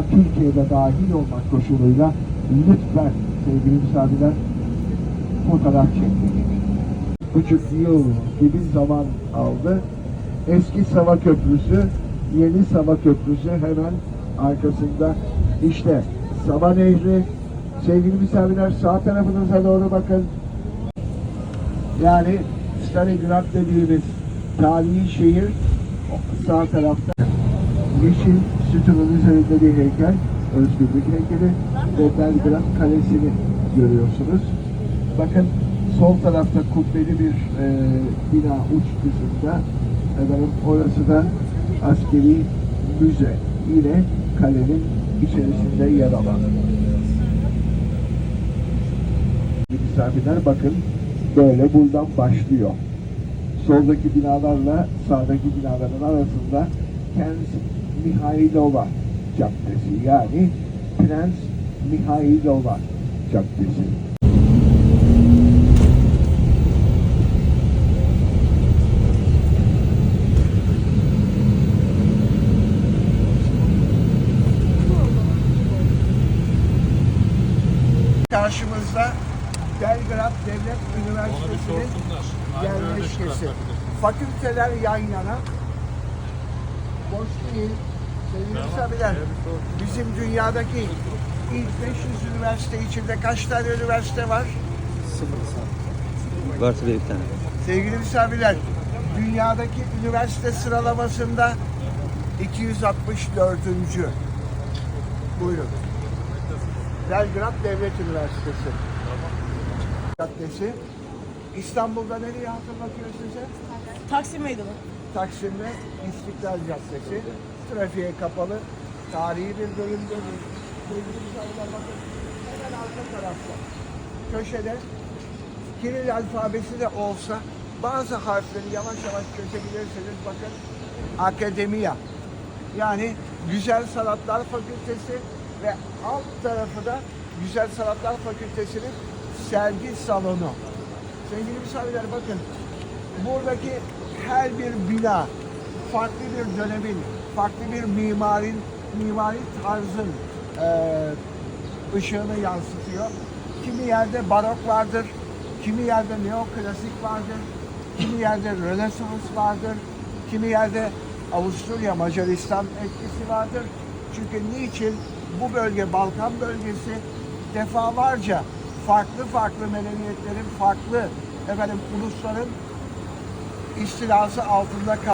Türkiye'de dahil olmak koşuluyla lütfen sevgili misafirler fotoğraf çekmeyin. Buçuk yıl gibi zaman aldı. Eski Sava Köprüsü, yeni Sava Köprüsü hemen arkasında. İşte Sava Nehri. Sevgili misafirler sağ tarafınıza doğru bakın. Yani Stalingrad dediğimiz tarihi şehir sağ tarafta. Yeşil sütunun üzerinde bir heykel, özgürlük heykeli ve Belgrad Kalesi'ni görüyorsunuz. Bakın sol tarafta kubbeli bir e, bina uç kısımda. Efendim, orası da askeri müze. Yine kalenin içerisinde yer alan. Misafirler bakın böyle buradan başlıyor. Soldaki binalarla sağdaki binaların arasında Prens Mihailova Caddesi yani Prens Mihailova Caddesi. Karşımızda Belgrad Devlet Üniversitesi'nin yerleşkesi. Fakülteler yan yana. Boş değil. Sevgili misafirler, bizim dünyadaki ilk 500 üniversite içinde kaç tane üniversite var? Var tabii bir tane. Sevgili misafirler, dünyadaki üniversite sıralamasında 264. Buyurun. Belgrad Devlet Üniversitesi. Caddesi. İstanbul'da nereye hatırlatıyor size? Taksim Meydanı. Taksim'de İstiklal Caddesi. Trafiğe kapalı. Tarihi bir bölümde. Sevgili bakın. Hemen arka tarafta. Köşede Kiril alfabesi de olsa bazı harfleri yavaş yavaş çözebilirsiniz. Bakın akademiya. Yani Güzel Sanatlar Fakültesi ve alt tarafı da Güzel Sanatlar Fakültesi'nin sergi salonu. Sevgili misafirler bakın buradaki her bir bina farklı bir dönemin, farklı bir mimarin, mimari tarzın eee ışığını yansıtıyor. Kimi yerde barok vardır, kimi yerde neoklasik vardır, kimi yerde rönesans vardır, kimi yerde Avusturya, Macaristan etkisi vardır. Çünkü niçin bu bölge, Balkan bölgesi defalarca farklı farklı medeniyetlerin, farklı efendim ulusların istilası altında kaldı.